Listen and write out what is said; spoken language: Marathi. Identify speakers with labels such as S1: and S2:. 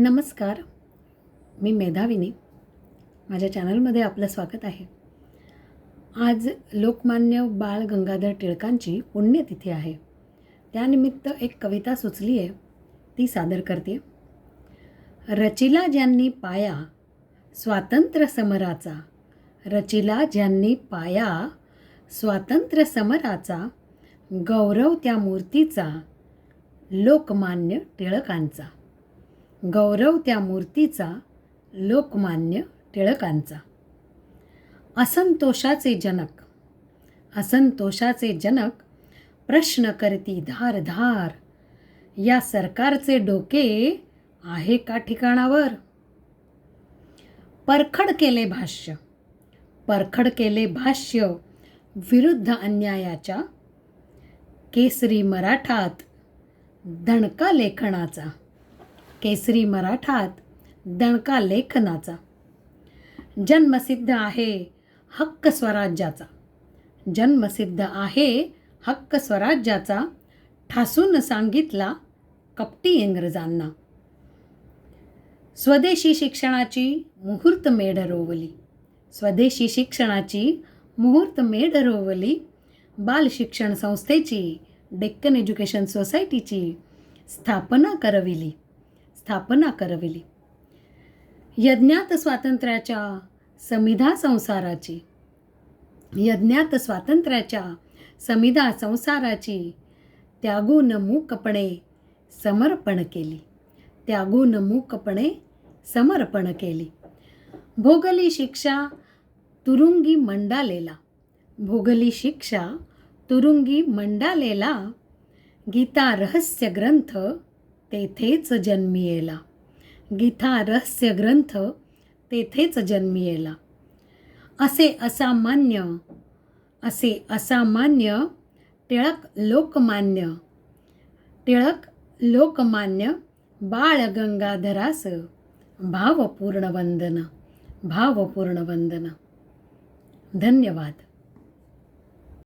S1: नमस्कार मी मेधाविनी माझ्या चॅनलमध्ये आपलं स्वागत आहे. आज लोकमान्य बाळ गंगाधर टिळकांची पुण्यतिथी आहे. त्यानिमित्त एक कविता सुचली आहे ती सादर करते. रचिला ज्यांनी पाया स्वातंत्र्य समराचा. रचिला ज्यांनी पाया स्वातंत्र्य समराचा. गौरव त्या मूर्तीचा लोकमान्य टिळकांचा. गौरव त्या मूर्तीचा लोकमान्य टिळकांचा. असंतोषाचे जनक असंतोषाचे जनक प्रश्न करती धार धार. या सरकारचे डोके आहे का ठिकाणावर? परखड केले भाष्य परखड केले भाष्य विरुद्ध अन्यायाच्या केसरी मराठात दणका लेखनाचा. केसरी मराठात दणका लेखनाचा. जन्मसिद्ध आहे हक्क स्वराज्याचा. जन्मसिद्ध आहे हक्क स्वराज्याचा ठासून सांगितला कपटी इंग्रजांना. स्वदेशी शिक्षणाची मुहूर्त मेढ रोवली. स्वदेशी शिक्षणाची मुहूर्त मेढ रोवली. बाल शिक्षण संस्थेची डेक्कन एज्युकेशन सोसायटीची स्थापना करविली. स्थापना करविली. यज्ञात स्वातंत्र्याच्या समिधा संसाराची यज्ञात स्वातंत्र्याच्या समिधा संसाराची त्यागून मूकपणे समर्पण केली. त्यागून मूकपणे समर्पण केली. भोगली शिक्षा तुरुंगी मंडालेला भोगली शिक्षा तुरुंगी मंडालेला गीता रहस्य ग्रंथ तेथेच जन्मी येला गीता रहस्य ग्रंथ तेथेच जन्मी येला असे असामान्य असे असामान्य टिळक लोकमान्य टिळक लोकमान्य बाळ गंगाधरास भावपूर्ण वंदन भावपूर्ण वंदन. धन्यवाद.